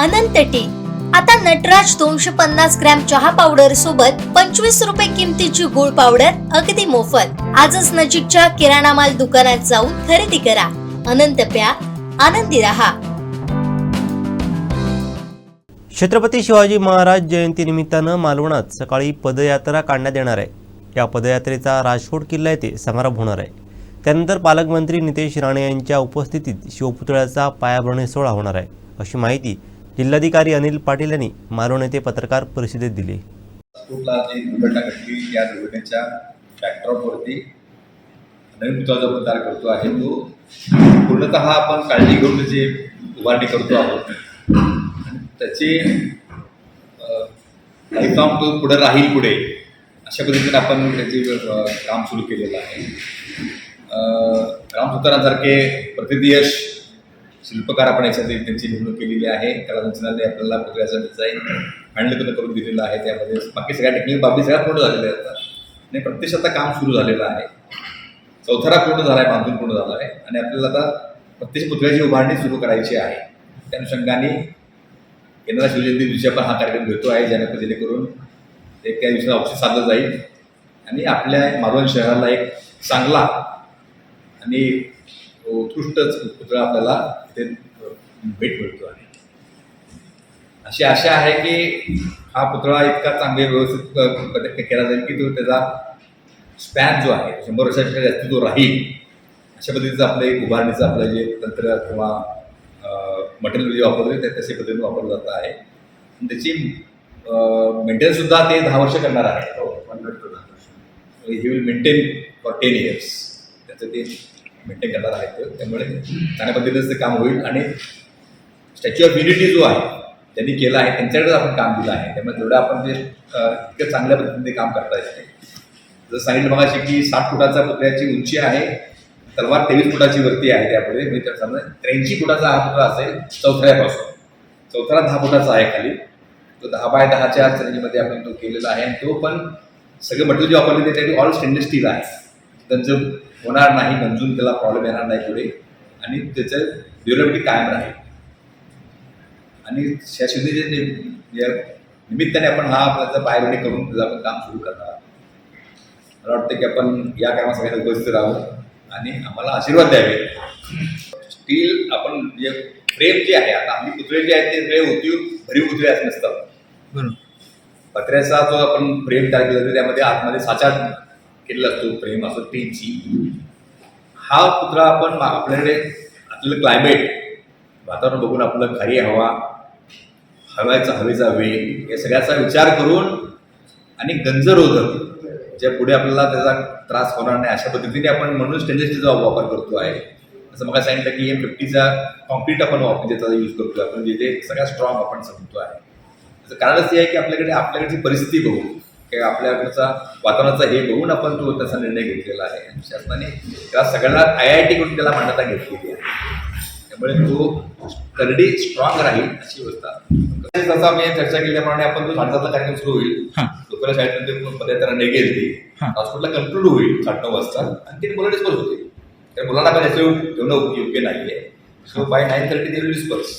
अनंत T. आता नटराज दोनशे पन्नास ग्रॅम चहा पावडर सोबत पंचवीस रुपये किमतीची गुळ पावडर अगदी मोफत. आजच नजीकच्या किराणा माल दुकानात जाऊन खरेदी करा. अनंत प्या. आनंदी रहा. छत्रपती शिवाजी महाराज जयंती निमित्तानं मालवणात सकाळी पदयात्रा काढण्यात येणार आहे. या पदयात्रेचा राजकोट किल्ला येथे समारंभ होणार आहे. त्यानंतर पालकमंत्री नितेश राणे यांच्या उपस्थितीत शिवपुतळ्याचा पायाभरणी सोहळा होणार आहे. अशी माहिती जिल्हाधिकारी अनिल पाटील यांनी मालवण येथे पत्रकार परिषदेत दिली. दुर्घटना घडली या दुर्घटनेच्या बॅकड्रॉपवरती नवीन पुतळा जो आपण तयार करतो आहे तो. पूर्णतः आपण काळजी घेऊन त्याची उभारणी करतो आहोत. त्याचे त्याची लाईफ तो पुढे राहील पुढे अशा पद्धतीने आपण त्याची काम सुरू केलेलं आहे. अ, प्रतिदियश शिल्पकार आपण याच्यात त्यांची निवडणूक केलेली आहे. कला संचनाने आपल्याला पुतळ्याचं डिझाईन हँडल करून दिलेलं आहे त्यामध्ये. बाकी सगळ्या टेक्निकल बाबी सगळ्या पूर्ण झालेल्या आहेत आणि प्रत्यक्ष आता काम सुरू झालेलं आहे. चौथरा पूर्ण झाला आहे बांधून पूर्ण झाला आहे. आणि आपल्याला आता प्रत्यक्ष पुतळ्याची उभारणी सुरू करायची आहे. त्या अनुषंगाने येणाऱ्या शिवजयंती दिवशी आपण हा कार्यक्रम घेतो आहे ज्याने जेणेकरून एक त्या दिवसाला ऑप्शन साधलं जाईल. आणि आपल्या मालवण शहराला एक चांगला आणि उत्कृष्ट पुतळा आपल्याला इथे भेट मिळतो आहे अशी आशा आहे की हा पुतळा इतका चांगले व्यवस्थित केला जाईल की तो त्याचा स्पॅन जो आहे शंभर वर्षापेक्षा जास्त तो राहील. अशा पद्धतीचं आपलं एक उभारणीचं आपलं जे तंत्र किंवा मटेरियल जे वापरलं ते तशा पद्धतीने वापरलं जात आहे. त्याची मेंटेनन्ससुद्धा ते दहा वर्ष करणार आहे. He will maintain for ten years त्याचं ते मेंटेन करणार आहेत. त्यामुळे चांगल्या पद्धतीचं ते काम होईल आणि स्टॅच्यू ऑफ युनिटी जो आहे त्यांनी केला आहे त्यांच्याकडेच आपण काम दिलं आहे. त्यामुळे जेवढं आपण ते इतकं चांगल्या पद्धतीने ते काम करता येते जसं सांगितलं मगाशी की साठ फुटाचा पुतळ्याची उंची आहे तलवार तेवीस फुटाची वरती आहे त्यापुढे. मी त्या समजा त्र्याऐंशी फुटाचा हा पुतळा असेल चौथऱ्यापासून. चौथरा दहा फुटाचा आहे खाली. तो दहा बाय दहाच्या रेंजमध्ये आपण तो केलेला आहे. आणि तो पण सगळे मटेरियल जे वापरले ते ऑल स्टेनलेस स्टील आहे. त्यांचं होणार नाही गंजून त्याला प्रॉब्लेम येणार नाही पुढे. आणि त्याचं ड्युरेबिलिटी कायम राहील. आणि शिवनेच्या निमित्ताने आपण हा आपल्याचा पायवणी करून त्याचं आपण काम सुरू करणार. मला वाटतं की आपण या कामात सगळ्यांना उपस्थित राहू आणि आम्हाला आशीर्वाद द्यावे. स्टील आपण जे फ्रेम जे आहे आता आम्ही पुतळे जे आहेत ते सगळे होती भरीव पुतळे असं नसतात पत्र्याचा जो आपण फ्रेम तयार केला त्यामध्ये आतमध्ये साचा केलेला असतो प्रेम असतो टीनची हा पुतळा आपण आपल्याकडे आपलं क्लायमेट वातावरण बघून आपलं खारी हवा हव्याचा हवेचा वेग या सगळ्याचा विचार करून आणि गंजरोधक ज्या पुढे आपल्याला त्याचा त्रास होणार नाही अशा पद्धतीने आपण म्हणून स्टेनलेस स्टीलचा वापर करतो आहे. असं मला सांगितलं की एम फिफ्टीचा कॉन्क्रीट आपण वापर म्हणजे त्याचा यूज करतो आपण जे सगळ्यात स्ट्रॉंग आपण समजतो आहे. त्याचं कारणच हे आहे की आपल्याकडे आपल्याकडची परिस्थिती बघू किंवा आपल्याकडचा वातावरणाचा हे बघून आपण तो त्याचा निर्णय घेतलेला आहे. शासनाने त्या सगळ्यांना आय आय टीकडून त्याला मान्यता घेतलेली आहे. त्यामुळे तो करडी स्ट्रॉंग राहील अशी व्यवस्था. जसं आम्ही चर्चा केल्याप्रमाणे आपण तो साडेसातला कार्यक्रम सुरू होईल. दुपारी शाळेत पदयात्रा निघेल ती हॉस्पिटलला कन्क्लूड होईल साठ नऊ वाजता. आणि ते मुलं डिस्पर्स होते त्या मुलांना पण याचं ठेवणं योग्य नाही आहे so by nine thirty they will disperse